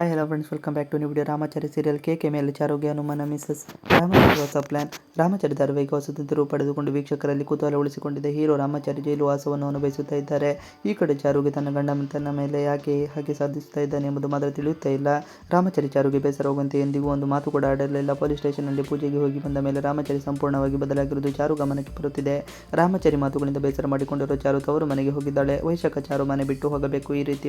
Hi hello friends welcome back to new video Ramachari serial K K ಮೇಲೆ ಚಾರೋಗ್ಯ ಹನುಮಾನ Mrs Ramachari ಹೊಸ plan Ramachari ಧಾರಾವಾಹಿಕ ಹೊಸ ಪಡೆದುಕೊಂಡು ವೀಕ್ಷಕರಲ್ಲಿ ಕುತೂಹಲ ಉಳಿಸಿಕೊಂಡಿದೆ ಹೀರೋ ರಾಮಾಚಾರಿ ಜೈಲು ವಾಸವನ್ನು ಅನುಭವಿಸುತ್ತಾ ಇದ್ದಾರೆ. ಈ ಕಡೆ ಚಾರುಗೆ ತನ್ನ ಗಂಡ ತನ್ನ ಮೇಲೆ ಯಾಕೆ ಹಾಗೆ ಸಾಧಿಸುತ್ತಾ ಇದ್ದಾನೆ ಎಂಬುದು ಮಾತ್ರ ತಿಳಿಯುತ್ತಾ ಇಲ್ಲ. ರಾಮಾಚಾರಿ ಚಾರುಗೆ ಬೇಸರ ಹೋಗುವಂತೆ ಎಂದಿಗೂ ಒಂದು ಮಾತು ಕೂಡ ಆಡಲಿಲ್ಲ. ಪೊಲೀಸ್ ಸ್ಟೇಷನ್ನಲ್ಲಿ ಪೂಜೆಗೆ ಹೋಗಿ ಬಂದ ಮೇಲೆ ರಾಮಚಾರಿ ಸಂಪೂರ್ಣವಾಗಿ ಬದಲಾಗಿರುವುದು ಚಾರು ಗಮನಕ್ಕೆ ಬರುತ್ತಿದೆ. ರಾಮಾಚಾರಿ ಮಾತುಗಳಿಂದ ಬೇಸರ ಮಾಡಿಕೊಂಡಿರುವ ಚಾರು ತವರು ಮನೆಗೆ ಹೋಗಿದ್ದಾಳೆ. ವೈಶಾಖ ಚಾರು ಮನೆ ಬಿಟ್ಟು ಹೋಗಬೇಕು. ಈ ರೀತಿ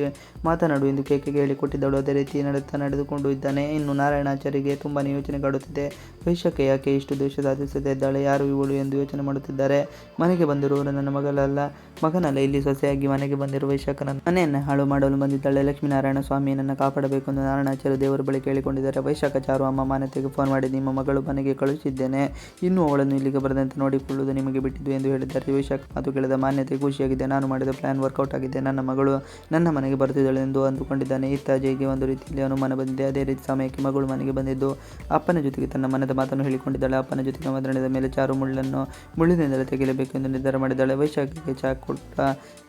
ಮಾತನಾಡು ಎಂದು ಕೇಕೆಗೆ ಹೇಳಿಕೊಟ್ಟಿದ್ದಳು. ಅದೇ ರೀತಿ ನಡೆಯುತ್ತಾ ನಡೆದುಕೊಂಡು ಇದ್ದಾನೆ. ಇನ್ನು ನಾರಾಯಣಾಚಾರಿಗೆ ತುಂಬಾನೇ ಯೋಚನೆ ಕಾಡುತ್ತಿದೆ. ವೈಶಾಖ ಯಾಕೆ ಇಷ್ಟು ದೇಶ ಸಾಧಿಸುತ್ತಾ ಇದ್ದಾಳೆ ಯಾರು ಇವಳು ಎಂದು ಯೋಚನೆ ಮಾಡುತ್ತಿದ್ದಾರೆ. ಮನೆಗೆ ಬಂದಿರುವವರು ನನ್ನ ಮಗಳಲ್ಲ. ಮಗನಲ್ಲ, ಇಲ್ಲಿ ಸೊಸೆಯಾಗಿ ಮನೆಗೆ ಬಂದಿರುವ ವೈಶಾಖನ ಮನೆಯನ್ನು ಹಾಳು ಮಾಡಲು ಬಂದಿದ್ದಾಳೆ. ಲಕ್ಷ್ಮೀನಾರಾಯಣ ಸ್ವಾಮಿಯನ್ನ ಕಾಪಾಡಬೇಕು ಎಂದು ನಾರಾಯಣಾಚಾರ್ಯ ದೇವರ ಬಳಿ ಕೇಳಿಕೊಂಡಿದ್ದಾರೆ. ವೈಶಾಖ ಚಾರು ಅಮ್ಮ ಮಾನ್ಯತೆಗೆ ಫೋನ್ ಮಾಡಿ, ನಿಮ್ಮ ಮಗಳು ಮನೆಗೆ ಕಳುಹಿಸಿದ್ದೇನೆ. ಇನ್ನು ಅವಳನ್ನು ಇಲ್ಲಿಗೆ ಬರದಂತೆ ನೋಡಿಕೊಳ್ಳುವುದು ನಿಮಗೆ ಬಿಟ್ಟಿದ್ದು ಎಂದು ಹೇಳಿದ್ದಾರೆ. ವೈಶಾಖ ಮಾತು ಕೇಳಿದ ಮಾನ್ಯತೆ ಖುಷಿಯಾಗಿದೆ. ನಾನು ಮಾಡಿದ ಪ್ಲಾನ್ ವರ್ಕೌಟ್ ಆಗಿದೆ. ನನ್ನ ಮಗಳು ನನ್ನ ಮನೆಗೆ ಬರ್ತಿದ್ದಾಳೆ ಎಂದು ಅಂದುಕೊಂಡಿದ್ದಾನೆ. ಇತ್ತ ಒಂದು ರೀತಿಯಲ್ಲಿ ಅನುಮಾನ ಬಂದಿದೆ. ಅದೇ ರೀತಿ ಸಮಯಕ್ಕೆ ಮಗಳು ಮನೆಗೆ ಬಂದಿದ್ದು, ಅಪ್ಪನ ಜೊತೆಗೆ ತನ್ನ ಮನದ ಮಾತನ್ನು ಹೇಳಿಕೊಂಡಿದ್ದಾಳೆ. ಅಪ್ಪನ ಜೊತೆಗೆ ಮಾತನಾಡಿದ ಮೇಲೆ ಚಾರು ಮುಳ್ಳನ್ನು ಮುಳ್ಳಿನಿಂದಲೇ ತೆಗೆಯಲೇಬೇಕು ಎಂದು ನಿರ್ಧಾರ ಮಾಡಿದ್ದಾಳೆ. ವೈಶಾಖಿಗೆ ಚಾ ಕೊಟ್ಟ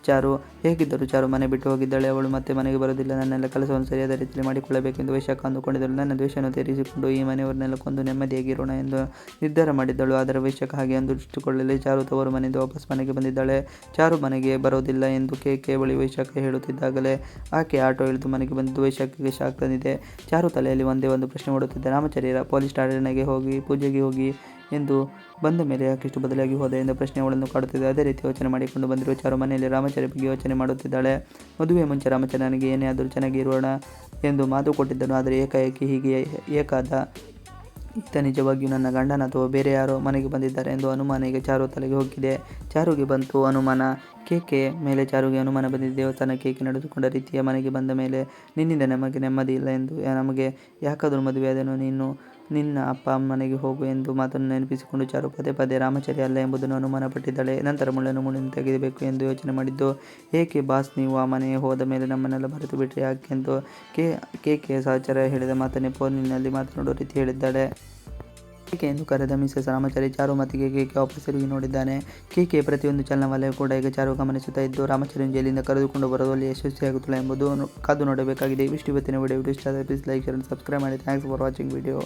ಚಾರು, ಹೇಗಿದ್ದರು ಚಾರು ಮನೆ ಬಿಟ್ಟು ಹೋಗಿದ್ದಾಳೆ. ಅವಳು ಮತ್ತೆ ಮನೆಗೆ ಬರೋದಿಲ್ಲ ನನ್ನೆಲ್ಲ ಕೆಲಸವನ್ನು ಸರಿಯಾದ ರೀತಿಯಲ್ಲಿ ಮಾಡಿಕೊಳ್ಳಬೇಕೆಂದು ವೈಶಾಖ ಅಂದುಕೊಂಡಿದ್ದಳು. ನನ್ನ ದ್ವೇಷವನ್ನು ತೀರಿಸಿಕೊಂಡು ಈ ಮನೆಯವರನ್ನೆಲ್ಲ ಕೊಂದು ನೆಮ್ಮದಿಯಾಗಿರೋಣ ಎಂದು ನಿರ್ಧಾರ ಮಾಡಿದ್ದಳು. ಆದರೆ ವೈಶಾಖ ಹಾಗೆ ಅಂದುಕೊಳ್ಳಲಿ ಚಾರು ತವರು ಮನೆಯಿಂದ ವಾಪಸ್ ಮನೆಗೆ ಬಂದಿದ್ದಾಳೆ. ಚಾರು ಮನೆಗೆ ಬರೋದಿಲ್ಲ ಎಂದು ಕೆ ಕೆ ಬಳಿ ವೈಶಾಖ ಹೇಳುತ್ತಿದ್ದಾಗಲೇ ಆಕೆ ಆಟೋ ಇಳಿದು ಮನೆಗೆ ಬಂದಿದ್ದು ವೈಶಾಖಿಗೆ ಶಾಕ್ ತಂದಿದೆ. ಚಾರು ತಲೆಯಲ್ಲಿ ಒಂದೇ ಒಂದು ಪ್ರಶ್ನೆ ಮಾಡುತ್ತಿದ್ದ ರಾಮಚಾರ್ಯರ ಪೊಲೀಸ್ ಠಾಣೆಗೆ ಹೋಗಿ, ಪೂಜೆಗೆ ಹೋಗಿ ಎಂದು ಬಂದ ಮೇಲೆ ಯಾಕಿಷ್ಟು ಬದಲಾಗಿ ಹೋದ ಎಂದು ಪ್ರಶ್ನೆ ಅವಳನ್ನು ಕಾಡುತ್ತಿದೆ ಅದೇ ರೀತಿ ಯೋಚನೆ ಮಾಡಿಕೊಂಡು ಬಂದಿರುವ ಚಾರು ಮನೆಯಲ್ಲಿ ರಾಮಚಾರಿ ಬಗ್ಗೆ ಯೋಚನೆ ಮಾಡುತ್ತಿದ್ದಾಳೆ. ಮದುವೆ ಮುಂಚೆ ರಾಮಚಂದ್ರನಿಗೆ ಏನೇ ಆದರೂ ಚೆನ್ನಾಗಿ ಇರೋಣ ಎಂದು ಮಾತು ಕೊಟ್ಟಿದ್ದನು. ಆದರೆ ಏಕಾಏಕಿ ಹೀಗೆ ಏಕಾದ ಇತ್ತ ನಿಜವಾಗಿಯೂ ನನ್ನ ಗಂಡನ ಅಥವಾ ಬೇರೆ ಯಾರೋ ಮನೆಗೆ ಬಂದಿದ್ದಾರೆ ಎಂದು ಅನುಮಾನ ಈಗ ಚಾರು ತಲೆಗೆ ಹೋಗಿದೆ. ಚಾರುಗೆ ಬಂತು ಅನುಮಾನ. ಕೇಕೆ ಮೇಲೆ ಚಾರುಗೆ ಅನುಮಾನ ಬಂದಿದೆ. ದೇವಸ್ಥಾನ ಕೇಕೆ ನಡೆದುಕೊಂಡ ರೀತಿಯ ಮನೆಗೆ ಬಂದ ಮೇಲೆ ನಿನ್ನಿಂದ ನಮಗೆ ನೆಮ್ಮದಿ ಇಲ್ಲ ಎಂದು ನಮಗೆ ಯಾಕಾದರೂ ಮದುವೆ ಅದನ್ನು ನೀನು ನಿನ್ನ ಅಪ್ಪ ಅಮ್ಮನಿಗೆ ಹೋಗು ಎಂದು ಮಾತನ್ನು ನೆನಪಿಸಿಕೊಂಡು ಚಾರು ಪದೇ ಪದೇ ರಾಮಚಾರಿ ಅಲ್ಲ ಎಂಬುದನ್ನು ಅನುಮಾನಪಟ್ಟಿದ್ದಾಳೆ. ನಂತರ ಮುಳ್ಳನ್ನು ಮುಳ್ಳನ್ನು ತೆಗೆಯಬೇಕು ಎಂದು ಯೋಚನೆ ಮಾಡಿದ್ದು, ಏಕೆ ಬಾಸ್ ನೀವು ಆ ಮನೆಗೆ ಹೋದ ಮೇಲೆ ನಮ್ಮನ್ನೆಲ್ಲ ಮರೆತು ಬಿಟ್ಟರೆ ಯಾಕೆಂದು ಕೆ ಕೆ ಕೆ ಸಹಚರ ಹೇಳಿದ ಮಾತನ್ನೇ ಫೋನಿನಲ್ಲಿ ಮಾತನಾಡುವ ರೀತಿ ಹೇಳಿದ್ದಾಳೆ. ಕೇಕೆ ಎಂದು ಕರೆದ ಮಿಸಸ್ ರಾಮಚಾರಿ ಚಾರು ಮತ್ತಿಗೆ ಕೇಕೆ ವಾಪಸ್ ತಿರುಗಿ ನೋಡಿದ್ದಾನೆ. ಕೇಕೆ ಪ್ರತಿಯೊಂದು ಚಲನವಲಯ ಕೂಡ ಈಗ ಚಾರು ಗಮನಿಸುತ್ತಾ ಇದ್ದು ರಾಮಚಾರಿಯನ್ನು ಜೈಲಿಂದ ಕರೆದುಕೊಂಡು ಬರುವಲ್ಲಿ ಯಶಸ್ವಿಯಾಗುತ್ತಿಲ್ಲ ಎಂಬುದು ಕಾದು ನೋಡಬೇಕಾಗಿದೆ. ಇವಿಷ್ಟು ಇವತ್ತಿನ ವಿಡಿಯೋ. ಇಷ್ಟ ಆದರೆ ಪ್ಲೀಸ್ ಲೈಕ್ ಶೇರ್ ಸಬ್ಸ್ಕ್ರೈಬ್ ಮಾಡಿ. Thanks for watching video